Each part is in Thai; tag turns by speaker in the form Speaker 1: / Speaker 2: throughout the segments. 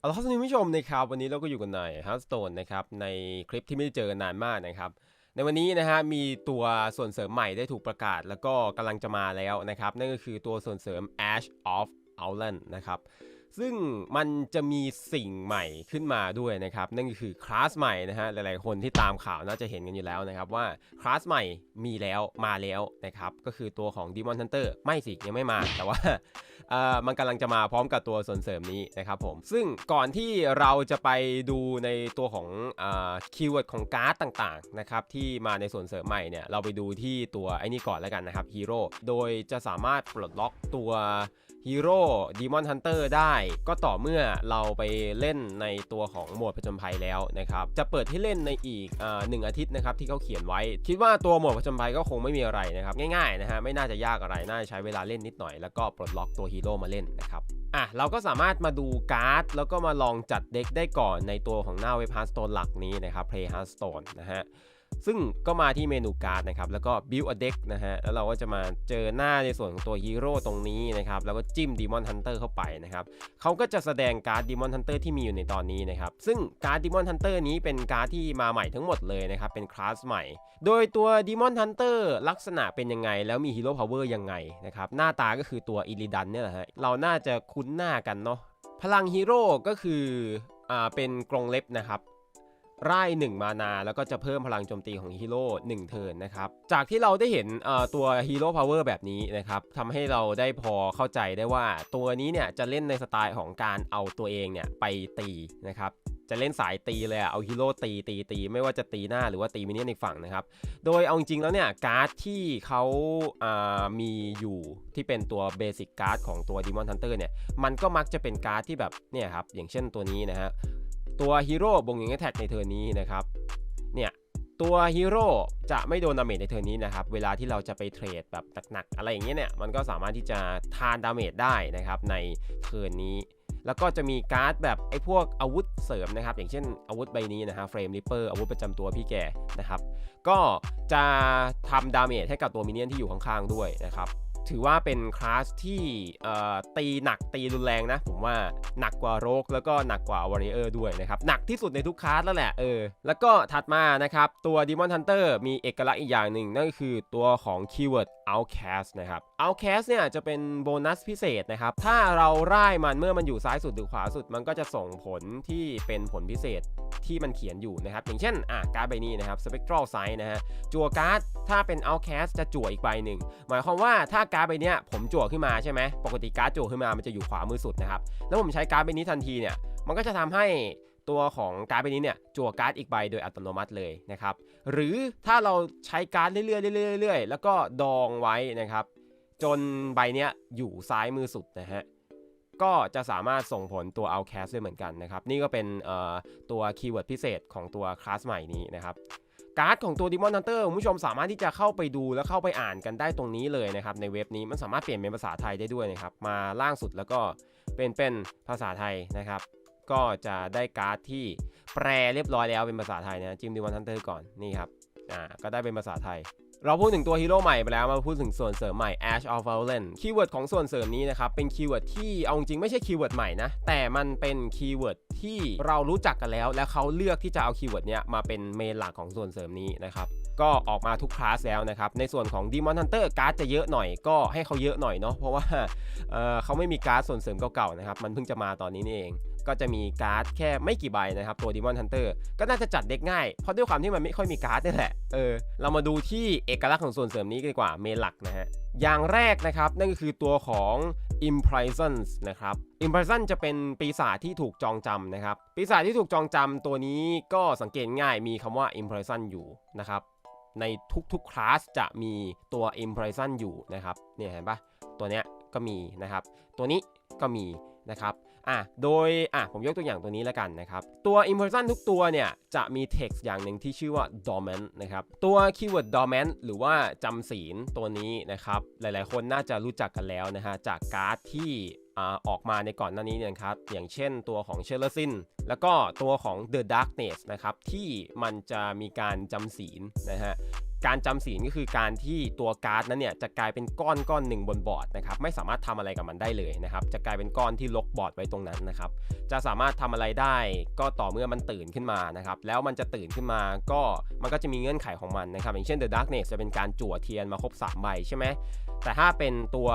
Speaker 1: เอาละครับท่านผู้ชมนะครับวันนี้เราก็อยู่กันใน h ฮ a r t h s t o n e นะครับในคลิปที่ไม่ได้เจอกันนานมากนะครับในวันนี้นะฮะมีตัวส่วนเสริมใหม่ได้ถูกประกาศ แล้วก็กำลังจะมาแล้วนะครับนั่นก็คือตัวส่วนเสริม Ash of Outland นะครับซึ่งมันจะมีสิ่งใหม่ขึ้นมาด้วยนะครับนั่นก็คือคลาสใหม่นะฮะหลายๆคนที่ตามข่าวน่าจะเห็นกันอยู่แล้วนะครับว่าคลาสใหม่มีแล้วมาแล้วนะครับก็คือตัวของ Demon Hunter ไม่สิยังไม่มาแต่ว่า มันกำลังจะมาพร้อมกับตัวส่วนเสริมนี้นะครับผมซึ่งก่อนที่เราจะไปดูในตัวของคีย์เวิร์ดของการ์ดต่างๆนะครับที่มาในส่วนเสริมใหม่เนี่ยเราไปดูที่ตัวไอ้นี่ก่อนแล้วกันนะครับฮีโร่โดยจะสามารถปลดล็อกตัว ฮีโร่ดีมอนฮันเตอร์ได้ก็ต่อเมื่อเราไปเล่นในตัวของโหมดผจญภัยแล้วนะครับ จะเปิดให้เล่นในอีกหนึ่งอาทิตย์นะครับที่เขาเขียนไว้ คิดว่าตัวโหมดผจญภัยก็คงไม่มีอะไรนะครับ ง่ายๆนะฮะไม่น่าจะยากอะไร น่าจะใช้เวลาเล่นนิดหน่อย แล้วก็ปลดล็อกตัวฮีโร่มาเล่นนะครับอะเราก็สามารถมาดูการ์ด แล้วก็มาลองจัดเด็กได้ก่อนในตัวของหน้าเว็บฮาร์สโตนหลักนี้นะครับ Play Hearthstone นะฮะ ซึ่งก็มาที่เมนูการ์ดนะครับแล้วก็ build a deck นะฮะแล้วเราก็จะมาเจอหน้าในส่วนของตัวฮีโร่ตรงนี้นะครับแล้วก็จิ้ม Demon Hunter เข้าไปนะครับเขาก็จะแสดงการ์ด Demon Hunter ที่มีอยู่ในตอนนี้นะครับซึ่งการ์ด Demon Hunter นี้เป็นการ์ดที่มาใหม่ทั้งหมดเลยนะครับเป็นคลาสใหม่ โดยตัว Demon Hunter ลักษณะเป็นยังไง แล้วมี Hero Power ยังไงนะครับหน้าตาก็คือตัว Illidan เนี่ยแหละฮะเราน่าจะคุ้นหน้ากันเนาะพลังฮีโร่ก็คืออ่าเป็นกรงเล็บนะครับ ร่หนึ่งมานา แล้วก็จะเพิ่มพลังโจมตีของฮีโร่1เทิร์นนะครับ จากที่เราได้เห็นตัวฮีโร่พาวเวอร์แบบนี้นะครับทำให้เราได้พอเข้าใจได้ว่าตัวนี้เนี่ยจะเล่นในสไตล์ของการเอาตัวเองเนี่ยไปตีนะครับจะเล่นสายตีเลยอะเอาฮีโร่ตีตีตีไม่ว่าจะตีหน้าหรือว่าตีมินเนี่ยนอีกฝั่งนะครับ โดยเอาจริงๆแล้วเนี่ยการ์ดที่เขาามีอยู่ที่เป็นตัวเบสิกการ์ดของตัว Demon Hunter เนี่ย มันก็มักจะเป็นการ์ดที่แบบเนี่ยครับอย่างเช่นตัวนี้นะฮะ ตัวฮีโร่บงยิงแท็กในเทอร์นี้นะครับ เนี่ยตัวฮีโร่จะไม่โดนดาเมจในเทอร์นี้นะครับ เวลาที่เราจะไปเทรดแบบหนักๆอะไรอย่างเงี้ยเนี่ย มันก็สามารถที่จะทานดาเมจได้นะครับในเทิร์นี้ แล้วก็จะมีการ์ดแบบไอ้พวกอาวุธเสริมนะครับ อย่างเช่นอาวุธใบนี้นะฮะเฟรมริปเปอร์อาวุธประจำตัวพี่แกนะครับ ก็จะทำดาเมจให้กับตัวมินเนี่ยนที่อยู่ข้างๆด้วยนะครับ ถือว่าเป็นคลาสที่ตีหนักตีรุนแรงนะ ผมว่าหนักกว่าโรกแล้วก็หนักกว่าวอริเออร์ด้วยนะครับ หนักที่สุดในทุกคลาสแล้วแหละเออแล้วก็ถัดมานะครับ ตัว Demon Hunter มีเอกลักษณ์อีกอย่างหนึ่ง นั่นก็คือตัวของ Keyword Outcast นะครับ Outcast เนี่ยจะเป็นโบนัสพิเศษนะครับ ถ้าเราร่มันเมื่อมันอยู่ซ้ายสุดหรือขวาสุด มันก็จะส่งผลที่เป็นผลพิเศษ ที่มันเขียนอยู่นะครับ อย่างเช่นอะการ์ดใบนี้นะครับ Spectral Sight นะฮะจั่วการ์ดถ้าเป็น Outcast จะจั่วอีกใบหนึ่งหมายความว่าถ้าการ์ดใบเนี้ยผมจั่วขึ้นมาใช่ไหมปกติการ์ดจั่วขึ้นมามันจะอยู่ขวามือสุดนะครับแล้วผมใช้การ์ดใบนี้ทันทีเนี่ยมันก็จะทำให้ตัวของการ์ดใบนี้เนี่ยจั่วการ์ดอีกใบโดยอัตโนมัติเลยนะครับหรือถ้าเราใช้การ์ดเรื่อยๆเรื่อยๆเรื่อยๆแล้วก็ดองไว้นะครับจนใบเนี้ยอยู่ซ้ายมือสุดนะฮะ ก็จะสามารถส่งผลตัว Outcast ได้เหมือนกันนะครับ นี่ก็เป็นตัวคีย์เวิร์ดพิเศษของตัวคลาสใหม่นี้นะครับการ์ดของตัว Demon Hunter คุณผู้ชมสามารถที่จะเข้าไปดูแล้วเข้าไปอ่านกันได้ตรงนี้เลยนะครับ ในเว็บนี้มันสามารถเปลี่ยนเป็นภาษาไทยได้ด้วยนะครับ มาล่างสุดแล้วก็เป็นเป็นภาษาไทยนะครับ ก็จะได้การ์ดที่แปลเรียบร้อยแล้วเป็นภาษาไทยนะจิ้ม Demon Hunter ก่อนนี่ครับอ่าก็ได้เป็นภาษาไทย เราพูดถึงตัวฮีโร่ใหม่ไปแล้วมาพูดถึงส่วนเสริมใหม่ Ash of Valent คีย์เวิร์ดของส่วนเสริมนี้นะครับ เป็นคีย์เวิร์ดที่เอาจริงไม่ใช่คีย์เวิร์ดใหม่นะ แต่มันเป็นคีย์เวิร์ดที่เรารู้จักกันแล้ว และเขาเลือกที่จะเอาคีย์เวิร์ดเนี้ยมาเป็นเมนหลักของส่วนเสริมนี้นะครับ ก็ออกมาทุกคลาสแล้วนะครับ ในส่วนของ Demon Hunter การ์ดจะเยอะหน่อยก็ให้เขาเยอะหน่อยเนาะเพราะว่าเอ่อเขาไม่มีการ์ดส่วนเสริมเก่าๆนะครับมันเพิ่งจะมาตอนนี้นี่เอง ก็จะมีการ์ดแค่ไม่กี่ใบนะครับตัว Demon Hunter ก็น่าจะจัดเด็กง่าย เพราะด้วยความที่มันไม่ค่อยมีการ์ดนี่แหละเออเรามาดูที่เอกลักษณ์ของส่วนเสริมนี้กันดีกว่าเมนหลักนะฮะอย่างแรกนะครับนั่นก็คือตัวของ Impressions นะครับ Impression จะเป็นปีศาจที่ถูกจองจำนะครับ ปีศาจที่ถูกจองจำตัวนี้ก็สังเกตง่ายมีคำว่า Impression อยู่นะครับ ในทุกๆคลาสจะมีตัว Impression อยู่นะครับเนี่ยเห็นปะตัวเนี้ยก็มีนะครับ ตัวนี้ก็มีนะครับ อะโดยอะผมยกตัวอย่างตัวนี้แล้วกันนะครับ ตัว impression ทุกตัวเนี่ยจะมี text อย่างหนึ่งที่ชื่อว่า dormant นะครับ ตัว keyword dormant หรือว่าจำศีลตัวนี้นะครับ หลายๆ คนน่าจะรู้จักกันแล้วนะฮะจากการ์ดที่ออกมาในก่อนหน้านี้นี่ยครับ อย่างเช่นตัวของเชลซินแล้วก็ตัวของ The Darkness นะครับ ที่มันจะมีการจำศีลนะฮะ การจำศีลก็คือการที่ตัวการ์ดนั้นเนี่ยจะกลายเป็นก้อนก้อนหนึ่งบนบอร์ดนะครับไม่สามารถทำอะไรกับมันได้เลยนะครับจะกลายเป็นก้อนที่ลกบอร์ดไว้ตรงนั้นนะครับจะสามารถทำอะไรได้ก็ต่อเมื่อมันตื่นขึ้นมานะครับแล้วมันจะตื่นขึ้นมาก็มันก็จะมีเงื่อนไขของมันนะครับอย่างเช่น The Darkness จะเป็นการจั่วเทียนมาครบ3ใบใช่ไหมแต่ถ้าเป็นตัว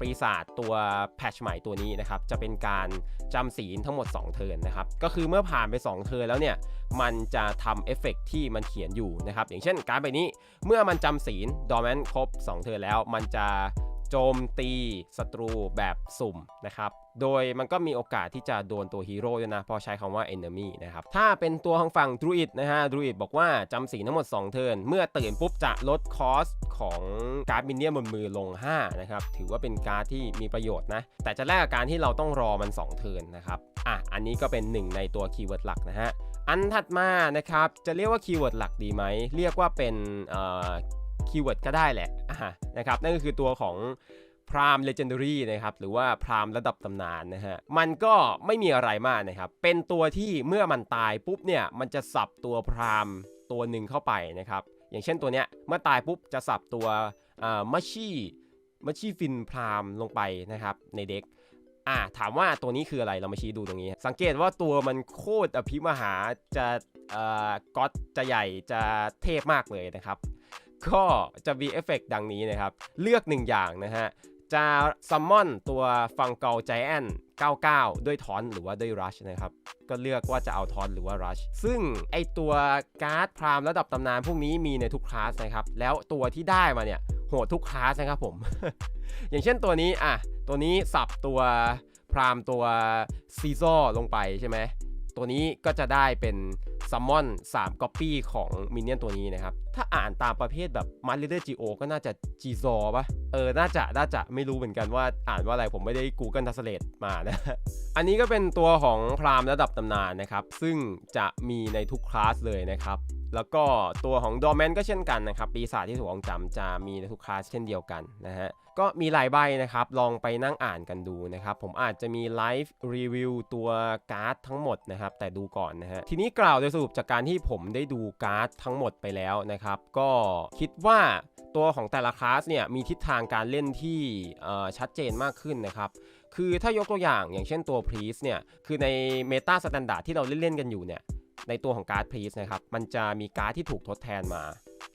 Speaker 1: ปีศาจตัวแพทชใหม่ตัวนี้นะครับ จะเป็นการจำศีลทั้งหมด 2 เทิร์นนะครับ ก็คือเมื่อผ่านไป 2 เทิร์นแล้วเนี่ย มันจะทำเอฟเฟกที่มันเขียนอยู่นะครับ อย่างเช่นการ์ดใบนี้ เมื่อมันจำศีลดอมแมนครบ 2 เทิร์นแล้ว มันจะ โจมตีศัตรูแบบสุ่มนะครับ โดยมันก็มีโอกาสที่จะโดนตัวฮีโร่ด้วยนะ พอใช้คำว่า enemy นะครับ ถ้าเป็นตัวของฝั่งดรูอิดนะฮะดรูอิดบอกว่าจำศีลทั้งหมด 2 เทิร์น เมื่อตื่นปุ๊บจะลดคอสของการ์ดมินเนี่ยบนมือลง 5 นะครับ ถือว่าเป็นการ์ดที่มีประโยชน์นะ แต่จะแลกกับการที่เราต้องรอมัน 2 เทิร์นนะครับ อะ อันนี้ก็เป็นหนึ่งในตัวคีย์เวิร์ดหลักนะฮะ อันถัดมานะครับ จะเรียกว่าคีย์เวิร์ดหลักดีไหม เรียกว่าเป็นเอ่อ คีย์เวิร์ดก็ได้แหละนะครับนั่นก็คือตัวของพรามเลเจนดารีนะครับหรือว่าพรามระดับตำนานนะฮะมันก็ไม่มีอะไรมากนะครับ เป็นตัวที่เมื่อมันตายปุ๊บเนี่ยมันจะสับตัวพรามตัวหนึ่งเข้าไปนะครับอย่างเช่นตัวเนี้ยเมื่อตายปุ๊บจะสับตัวมัชชี่มัชชี่ฟินพรามลงไปนะครับในเด็กอ่าถามว่าตัวนี้คืออะไรเรามาชี้ดูตรงนี้ สังเกตว่าตัวมันโคตรอภิมหาจะเอ่อก๊อตจะใหญ่จะเทพมากเลยนะครับ ก็จะมีเอฟเฟกต์ดังนี้นะครับ เลือกหนึ่งอย่างนะฮะ จะซัมมอนตัวฟังเกลใจแอน99 ด้วยทอนหรือว่าด้วยรัชนะครับ ก็เลือกว่าจะเอาทอนหรือว่ารัชซึ่งไอตัวการ์ดพรามระดับตำนานพวกนี้มีในทุกคลาสนะครับ แล้วตัวที่ได้มาเนี่ยโหดทุกคลาสนะครับผม อย่างเช่นตัวนี้อะตัวนี้สับตัวพรามตัวซีซอลงไปใช่ไหม ตัวนี้ก็จะได้เป็นซัมมอน3ก๊อปปี้ของมินเนี่ยนตัวนี้นะครับ ถ้าอ่านตามประเภทแบบมาริเดอร์จีโอก็น่าจะจีซอปะเออ น่าจะ น่าจะไม่รู้เหมือนกันว่าอ่านว่าอะไรผมไม่ได้ Google Translate มานะ อันนี้ก็เป็นตัวของพรามระดับตำนานนะครับ ซึ่งจะมีในทุกคลาสเลยนะครับ แล้วก็ตัวของดอแมนก็เช่นกันนะครับ ปีศาจที่ถูกองจำจะมีในทุกคลาสเช่นเดียวกันนะฮะ ก็มีหลายใบนะครับ ลองไปนั่งอ่านกันดูนะครับ ผมอาจจะมีไลฟ์รีวิวตัวการ์ดทั้งหมดนะครับ แต่ดูก่อนนะฮะ ทีนี้กล่าวโดยสรุปจากการที่ผมได้ดูการ์ดทั้งหมดไปแล้วนะครับ ก็คิดว่าตัวของแต่ละคลาสเนี่ยมีทิศทางการเล่นที่ชัดเจนมากขึ้นนะครับคือถ้ายกตัวอย่างอย่างเช่นตัวพรีสเนี่ยคือในเมตาสแตนดาร์ดที่เราเล่นๆกันอยู่เนี่ย ในตัวของการ์ดพรีสนะครับมันจะมีการ์ดที่ถูกทดแทนมา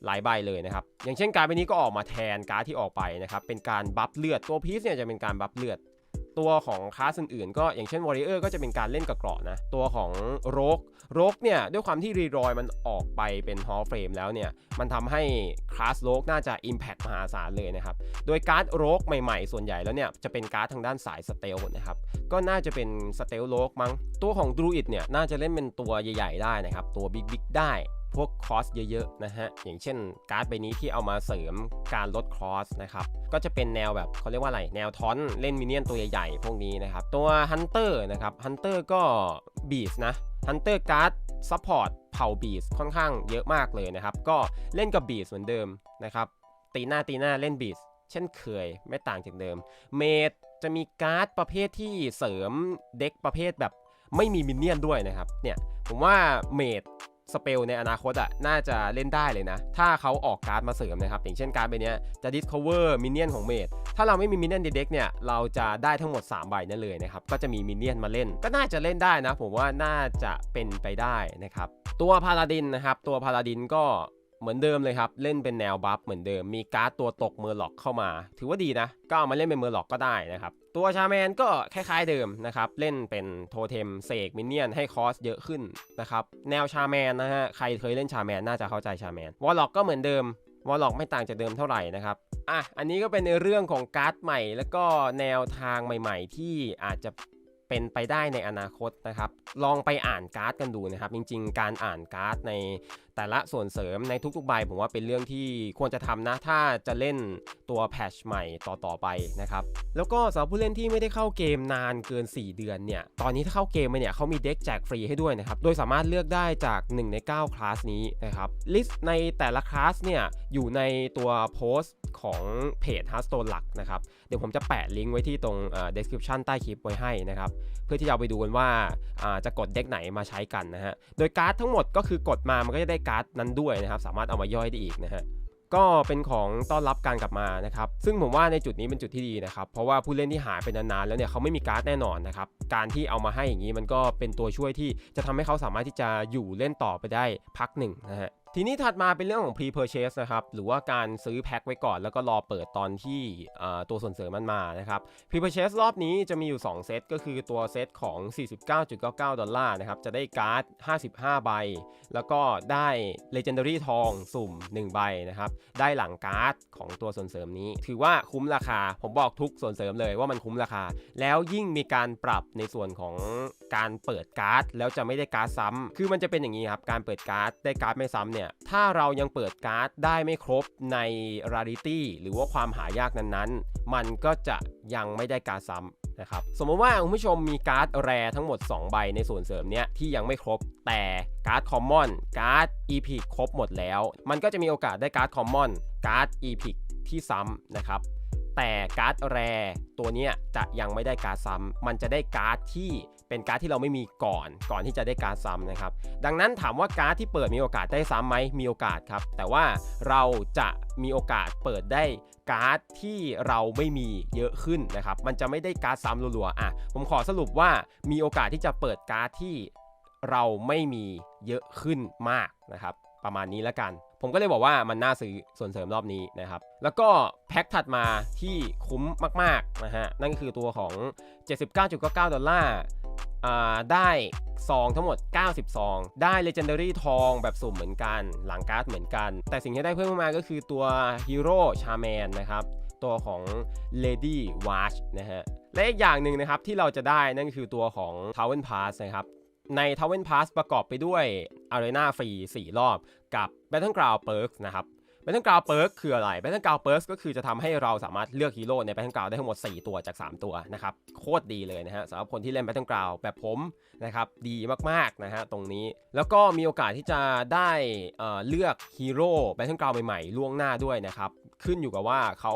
Speaker 1: หลายใบเลยนะครับ อย่างเช่นการ์ดใบนี้ก็ออกมาแทนการ์ดที่ออกไปนะครับเป็นการบัฟเลือดตัวพีซเนี่ยจะเป็นการบัฟเลือด ตัวของคลาสอื่นๆ ก็อย่างเช่นวอริเออร์ก็จะเป็นการเล่นกับเกราะนะ ตัวของโรกโรกเนี่ย ด้วยความที่รีรอยมันออกไปเป็นฮอลเฟรมแล้วเนี่ย มันทำให้คลาสโรกน่าจะ Impact มหาศาลเลยนะครับ โดยการ์ดโรกใหม่ๆ ส่วนใหญ่แล้วเนี่ย จะเป็นการ์ดทางด้านสายสเตลนะครับ ก็น่าจะเป็นสเตลโลกมั้งตัวของดรูอิดเนี่ยน่าจะเล่นเป็นตัวใหญ่ ๆ ได้นะครับตัวบิ๊กๆได้พวกคอสเยอะๆนะฮะ อย่างเช่น การ์ดใบนี้ที่เอามาเสริมการลดคอสนะครับ ก็จะเป็นแนวแบบเขาเรียกว่าอะไร แนวทอนเล่นมินเนี่ยนตัวใหญ่ๆ พวกนี้นะครับ ตัวฮันเตอร์นะครับฮันเตอร์ก็บีสนะฮันเตอร์การ์ดซัพพอร์ตเผ่าบีสค่อนข้างเยอะมากเลยนะครับ ก็เล่นกับบีสเหมือนเดิมนะครับ ตีหน้าตีหน้าเล่นบีสเช่นเคยไม่ต่างจากเดิม เมดจะมีการ์ดประเภทที่เสริมเด็กประเภทแบบไม่มีมินเนี่ยนด้วยนะครับ เนี่ยผมว่าเมด สเปลในอนาคตอะน่าจะเล่นได้เลยนะ ถ้าเขาออกการ์ดมาเสริมนะครับ อย่างเช่นการ์ดใบเนี้ยจะ discover มินเนี่ยนของเมดถ้าเราไม่มีมินเนี่ยนในเด็กเนี่ยเราจะได้ทั้งหมด 3 ใบนั่นเลยนะครับ ก็จะมีมินเนี่ยนมาเล่น ก็น่าจะเล่นได้นะ ผมว่าน่าจะเป็นไปได้นะครับ ตัวพาลาดินนะครับตัวพาลาดินก็เหมือนเดิมเลยครับ เล่นเป็นแนวบัฟเหมือนเดิมมีการ์ดตัวตกเมอร์ล็อกเข้ามา ถือว่าดีนะ ก็เอามาเล่นเป็นเมอร์ล็อกก็ได้นะครับ ตัวชาแมนก็คล้ายๆเดิมนะครับ เล่นเป็นโทเทมเสกมินเนี่ยนให้คอสเยอะขึ้นนะครับ แนวชาแมนนะฮะ ใครเคยเล่นชาแมนน่าจะเข้าใจชาแมน วอลล็อกก็เหมือนเดิม วอลล็อกไม่ต่างจากเดิมเท่าไหร่นะครับอะ อันนี้ก็เป็นในเรื่องของการ์ดใหม่ แล้วก็แนวทางใหม่ ๆ ที่อาจจะ เป็นไปได้ในอนาคตนะครับ ลองไปอ่านการ์ดกันดูนะครับ จริง ๆ การอ่านการ์ดในแต่ละส่วนเสริมในทุกๆใบผมว่าเป็นเรื่องที่ควรจะทำนะ ถ้าจะเล่นตัวแพชใหม่ต่อๆไปนะครับ แล้วก็สำหรับผู้เล่นที่ไม่ได้เข้าเกมนานเกิน 4 เดือนเนี่ย ตอนนี้ถ้าเข้าเกมมาเนี่ยเขามีเด็กแจกฟรีให้ด้วยนะครับ โดยสามารถเลือกได้จาก 1 ใน 9 คลาสนี้นะครับ ลิสต์ในแต่ละคลาสเนี่ยอยู่ในตัวโพสต์ของเพจ h a r t s t o n e หลักนะครับ เดี๋ยวผมจะแปะลิงก์ไว้ที่ตรงอ่อ description ใต้คลิปไว้ให้นะครับเพื่อที่จะไปดูกันว่าาจะกดเด็กไหนมาใช้กันนะฮะ โดยการ์ดทั้งหมดก็คือกดมามันก็จะได้การ์ดนั้นด้วยนะครับ สามารถเอามาย่อยได้อีกนะฮะก็เป็นของต้อนรับการกลับมานะครับ ซึ่งผมว่าในจุดนี้เป็นจุดที่ดีนะครับ เพราะว่าผู้เล่นที่หายไปนานๆแล้วเนี่ยเขาไม่มีการ์ดแน่นอนนะครับ การที่เอามาให้อย่างนี้มันก็เป็นตัวช่วยที่จะทำให้เขาสามารถที่จะอยู่เล่นต่อไปได้พักหนึ่งนะฮะ ทีนี้ถัดมาเป็นเรื่องของ pre purchase นะครับ หรือว่าการซื้อแพ็คไว้ก่อน แล้วก็รอเปิดตอนที่ตัวส่วนเสริมมันมานะครับ pre purchase รอบนี้จะมีอยู่ 2 เซต ก็คือตัวเซตของ 49.99 ดอลลาร์นะครับ จะได้การ์ด 55 ใบ แล้วก็ได้ legendary ทองสุ่ม 1 ใบนะครับ ได้หลังการ์ดของตัวส่วนเสริมนี้ ถือว่าคุ้มราคา ผมบอกทุกส่วนเสริมเลยว่ามันคุ้มราคา แล้วยิ่งมีการปรับในส่วนของการเปิดการ์ด แล้วจะไม่ได้การ์ดซ้ำคือมันจะเป็นอย่างนี้ครับ การเปิดการ์ดได้การ์ดไม่ซ้ำเนี่ยถ้าเรายังเปิดการ์ดได้ไม่ครบใน rarity หรือว่าความหายากนั้นๆ มันก็จะยังไม่ได้การ์ดซ้ำนะครับสมมติว่าคุณผู้ชมมีการ์ดแรทั้งหมด 2 ใบในส่วนเสริมเนี้ยที่ยังไม่ครบแต่การ์ดคอมมอนการ์ด epic ครบหมดแล้ว มันก็จะมีโอกาสได้การ์ดคอมมอนการ์ด epic ที่ซ้ำนะครับแต่การ์ดแรตัวนี้จะยังไม่ได้การ์ดซ้ำมันจะได้การ์ดที่ เป็นการ์ดที่เราไม่มีก่อนก่อนที่จะได้การ์ดซ้ำนะครับ ดังนั้นถามว่าการ์ดที่เปิดมีโอกาสได้ซ้ำไหมมีโอกาสครับ แต่ว่าเราจะมีโอกาสเปิดได้การ์ดที่เราไม่มีเยอะขึ้นนะครับ มันจะไม่ได้การ์ดซ้ำรัวๆอะผมขอสรุปว่ามีโอกาสที่จะเปิดการ์ดที่เราไม่มีเยอะขึ้นมากนะครับ ประมาณนี้แล้วกัน ผมก็เลยบอกว่ามันน่าซื้อส่วนเสริมรอบนี้นะครับ แล้วก็แพ็คถัดมาที่คุ้มมากๆนะฮะนั่นก็คือตัวของ 79.99 ดอลลาร์ ได้ซองทั้งหมด 90 ซอง ได้ Legendary ทองแบบสุ่มเหมือนกัน หลังการ์ดเหมือนกัน แต่สิ่งที่ได้เพิ่มมาก็คือตัว Hero Charman นะครับ ตัวของ Lady Watch นะฮะ และอีกอย่างหนึ่งนะครับที่เราจะได้นั่นคือตัวของ t o w e n Pass นะครับใน t o w e n Pass ประกอบไปด้วย Arena ฟรี 4 รอบกับ Battleground Perks นะครับ แบทเทิลกราวเปิร์กคืออะไรแบทเทิลกราวเปิร์กก็คือจะทำให้เราสามารถเลือกฮีโร่ในแบทเทิลกราวได้ทั้งหมด 4 ตัวจาก 3 ตัวนะครับ โคตรดีเลยนะฮะสำหรับคนที่เล่นแบทเทิลกราวแบบผมนะครับดีมากๆนะฮะตรงนี้แล้วก็มีโอกาสที่จะได้เเลือกฮีโร่แบทเทิลกราวใหม่ๆล่วงหน้าด้วยนะครับขึ้นอยู่กับว่าเขา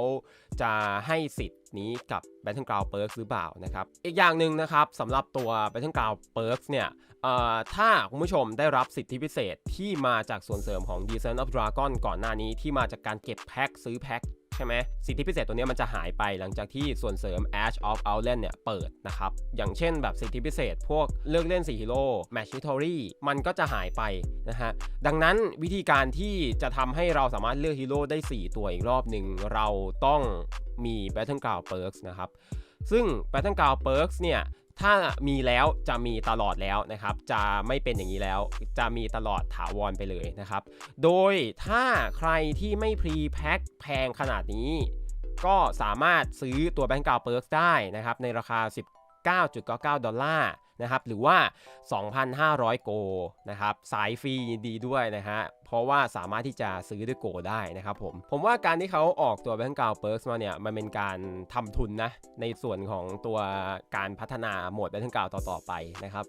Speaker 1: จะให้สิทธิ นี้กับ Battleground Perks หรือเปล่านะครับ อีกอย่างหนึ่งนะครับสำหรับตัว Battleground Perks เนี่ยเอ่อถ้าคุณผู้ชมได้รับสิทธิพิเศษที่มาจากส่วนเสริมของ Descent of Dragon ก่อนหน้านี้ที่มาจากการเก็บแพ็คซื้อแพ็ค ใช่ไหมสิทธิพิเศษตัวนี้มันจะหายไปหลังจากที่ส่วนเสริม Ash of Outland เนี่ยเปิดนะครับ อย่างเช่นแบบสิทธิพิเศษพวกเลือกเล่น4ฮีโร่ Match Victory มันก็จะหายไปนะฮะ ดังนั้นวิธีการที่จะทำให้เราสามารถเลือกฮีโร่ได้ 4 ตัวอีกรอบหนึ่งเราต้องมี Battleground Perks นะครับ ซึ่ง Battleground Perks เนี่ย ถ้ามีแล้วจะมีตลอดแล้วนะครับ จะไม่เป็นอย่างนี้แล้ว จะมีตลอดถาวรไปเลยนะครับ โดยถ้าใครที่ไม่พรีแพ็คแพงขนาดนี้ ก็สามารถซื้อตัว Battleground Perks ได้นะครับ ในราคา 19.99 ดอลลาร์นะครับ หรือว่า 2,500 โกนะครับ สายฟรีดีด้วยนะฮะ เพราะว่าสามารถที่จะซื้อด้วยโกได้นะครับผม ผมว่าการที่เขาออกตัว Battleground Perks มาเนี่ย มันเป็นการทำทุนนะ ในส่วนของตัวการพัฒนาโหมด Battleground ต่อๆไปนะครับ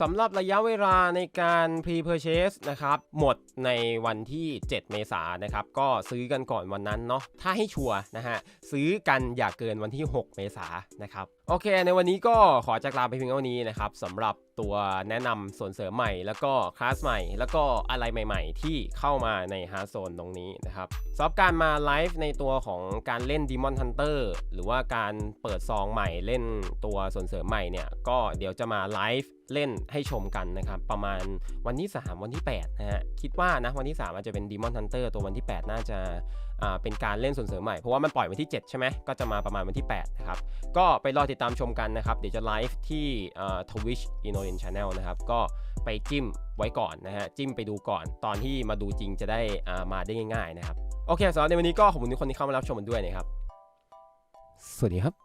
Speaker 1: สำหรับระยะเวลาในการ pre-purchase นะครับ หมดในวันที่ 7 เมษายนนะครับ ก็ซื้อกันก่อนวันนั้นเนาะถ้าให้ชัวร์นะฮะ ซื้อกันอย่าเกินวันที่ 6 เมษายนนะครับโอเค ในวันนี้ก็ขอจากลาไปเพียงเท่านี้นะครับสำหรับตัวแนะนำส่วนเสริมใหม่ แล้วก็คลาสใหม่ แล้วก็อะไรใหม่ ๆ ที่เข้ามาในฮาร์โซนตรงนี้นะครับสำหรับการมาไลฟ์ในตัวของการเล่น Demon Hunter หรือว่าการเปิดซองใหม่เล่นตัวส่วนเสริมใหม่เนี่ยก็เดี๋ยวจะมาไลฟ์เล่นให้ชมกันนะครับ ประมาณวันที่ 3 วันที่ 8 นะฮะ คิดว่านะวันที่ 3 อาจจะเป็น Demon Hunter ตัววันที่ 8 น่าจะ เป็นการเล่นส่วนเสริมใหม่ เพราะว่ามันปล่อยวันที่ 7 ใช่ไหมก็จะมาประมาณวันที่ 8 นะครับ ก็ไปรอติดตามชมกันนะครับ เดี๋ยวจะไลฟ์ที่ทวิชอินโนเ n นชาแนลนะครับ ก็ไปจิ้มไว้ก่อนนะฮะ จิ้มไปดูก่อน ตอนที่มาดูจริงจะได้อ่ามาได้ง่ายๆนะครับ โอเคสำหรับในวันนี้ก็ขอบคุณทุกคนที่เข้ามารับชมกันด้วยนะครับ สวัสดีครับ